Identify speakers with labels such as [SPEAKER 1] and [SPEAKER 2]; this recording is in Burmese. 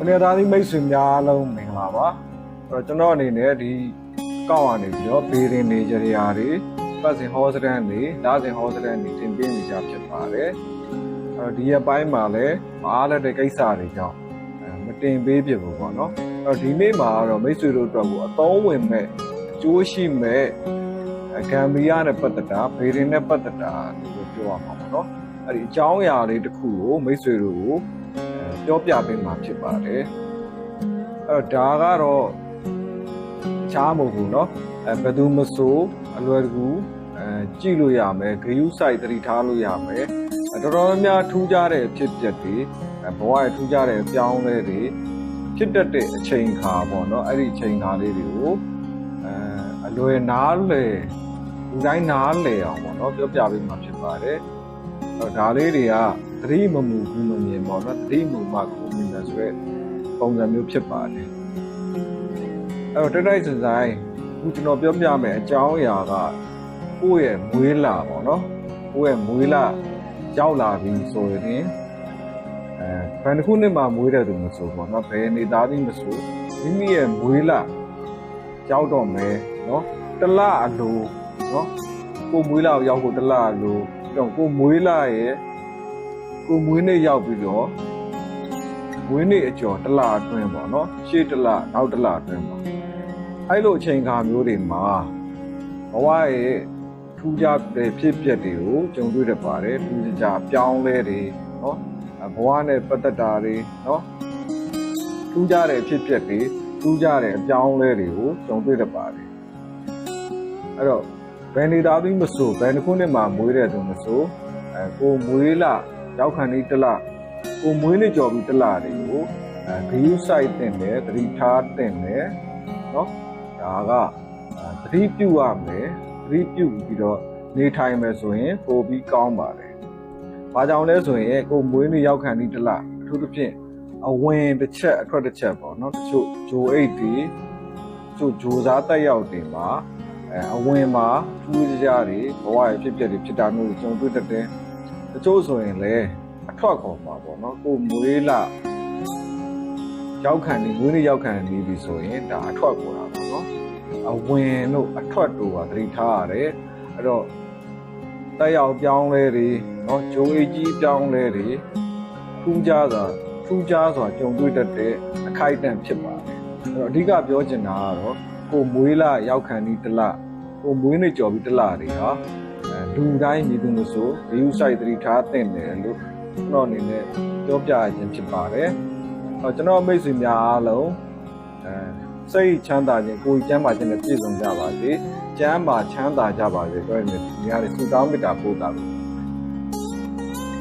[SPEAKER 1] အနေသားဒီမိတ်ဆွေများအားလုံးမင်္ဂလာပါအဲ့တော့ကျွန်တော်အနေနဲ့ဒီကောက်ကနေပြီးတော့ဘေးရင်နေကြရာတွေပတ်စင်ဟောစတန်တွေဓာတ်စင်ဟောစတန်တွေတင်ပြနေကြဖြစ်ပါတယ်အဲ့တော့ဒီရက်ပိုင်းမှာလည်းမအားလက်တဲ့ကိစ္စတွေကြောင့်အဲမတင်ပေးဖြစ်ဘူးပေါ့နော်အဲ့တော့ဒီနေ့မှာတော့မိတ်ဆွေတို့အတွက်ကိုအသုံးဝင်မဲ့အကျိုးရှိမဲ့အဂမ်ဘီယာနဲ့ပတ်သက်တာဘေးရင်နဲ့ပတ်သက်တာလို့ပြောရမှာပေါ့နော်အဲ့ဒီအကြောင်းအရာလေးတစ်ခုကိုမိတ်ဆွေတို့ကိုအဲ ပြောပြပေးမှာဖြစ်ပါတယ်အဲ့တော့ဒါကတော့အခြားမဟုတ်ဘူးเนาะအဲဘယ်သူမဆိုအလွယ်တကူအဲကြည့်လို့ရမယ်ဂရုစိုက်သတိထားလို့ရမယ်အဲတော်တော်များများထူးခြားတဲ့အဖြစ်အပျက်တွေအဲဘဝရဲ့ထူးခြားတဲ့အပြောင်းအလဲတွေဖြစ်တတ်တဲ့အချိန်ခါပေါ့เนาะအဲ့ဒီအချိန်ခါလေးတွေကိုအဲအလွယ်နားလေလူတိုင်းနားလေအောင်ပေါ့เนาะပြောပြပေးမှာဖြစ်ပါတယ်အဲ့တော့ ဒါလေးတွေကသတိမမူဘူးမမြင်ပေါ့နော်သတိမူမှကိုမြင်တယ်ဆိုရဲပုံစံမျိုးဖြစ်ပါတယ်အဲ့တော့တိုက်တိုက်စင်ဆိုင်ခုကျွန်တော်ပြောပြမယ်အကြောင်းအရာကကိုယ့်ရဲ့မွေးလာပေါ့နော်ကိုယ့်ရဲ့မွေးလာရောက်လာပြီဆိုရင်အဲဘယ်တစ်ခုနှစ်မှမွေးတဲ့သူမဆိုပေါ့နော်ဘယ်နေသားသည်မဆိုမိမိရဲ့မွေးလာရောက်တော့မယ်နော်တစ်လအလိုနော်ကိုယ်မွေးလာကိုရောက်ဖို့တစ်လအလို ပြီးတော့ကိုယ်မွေးလာရဲ့ကိုမွေးနေ့ရောက်ပြီးတော့မွေးနေ့အကျော်တစ်လအတွင်းပေါ့နော်ရှေ့တစ်လနောက်တစ်လအတွင်းပေါ့အဲ့လိုအချိန်ခါမျိုးတွေမှာဘဝရဲ့ထူးခြားတဲ့ဖြစ်ပျက်တွေကိုကြုံတွေ့ရပါတယ်ထူးခြားပြောင်းလဲတွေနော်ဘဝနဲ့ပတ်သက်တာတွေနော်ထူးခြားတဲ့ဖြစ်ပျက်တွေထူးခြားတဲ့အပြောင်းလဲတွေကိုကြုံတွေ့ရပါတယ်အဲ့တော့ ဘယ်နေသားသမီးမဆိုဘယ်တစ်ခုနှစ်မှမွေးတဲ့သူမဆိုအဲကိုမွေးလာ ရောက်ခံဒီတစ်လကိုမွေးနေ့ကြော်ပြီးတစ်လတွေကိုအဲဂယူးဆိုင်တင်တယ်သတိထားတင်တယ်เนาะဒါကသတိပြုရမယ်သတိပြုပြီးတော့နေထိုင်မယ်ဆိုရင်ပိုပြီးကောင်းပါတယ်။ဘာကြောင့်လဲဆိုရင်ကိုမွေးနေ့ရောက်ခံဒီတစ်လအထူးသဖြင့်အဝင်တစ်ချက်အထွက်တစ်ချက်ပေါ့เนาะတချို့ဂျိုအိတ်တွေတချို့ဂျိုစားတက်ရောက်တွေမှာ အဲအဝင်မှာထူးခြားတွေဘဝရဲ့ဖြစ်ပျက်တွေဖြစ်တာမျိုးတွေကြုံတွေ့တတ်တယ်။တချို့ဆိုရင်လည်းအထွက်ခေါ်ပါပေါ့နော်ကိုမွေးလာရောက်ခံနေမွေးနေ့ရောက်ခံနေပြီဆိုရင်ဒါအထွက်ခေါ်တာပေါ့နော်အဝင်တို့အထွက်တို့ပါသတိထားရတယ်အဲ့တော့တက်ရောက်ပြောင်းလဲတွေနော်ဂျုံအေးကြီးပြောင်းလဲတွေထူးခြားစွာထူးခြားစွာကြုံတွေ့တတ်တဲ့အခိုက်အတန့်ဖြစ်ပါတယ်အဲ့တော့အဓိကပြောချင်တာကတော့ကိုမွေးလာရောက်ခံဒီတစ်လ ကိုမွေးနေ့ကြော်ပြီးတစ်လတွေဟာအဲလူတိုင်းညီသူမဆိုဂရုစိုက်သတိထားသင့်တယ်လို့ကျွန်တော်အနေနဲ့ပြောပြခြင်းဖြစ်ပါတယ်။အော်ကျွန်တော်မိတ်ဆွေများအားလုံးအဲစိတ်ချမ်းသာခြင်းကိုယ်ကျမ်းမာခြင်းနဲ့ပြည့်စုံကြပါစေ။ကျမ်းမာချမ်းသာကြပါစေပြောရင်ဒီနေရာလေးဆုတောင်းမေတ္တာပို့တာလို့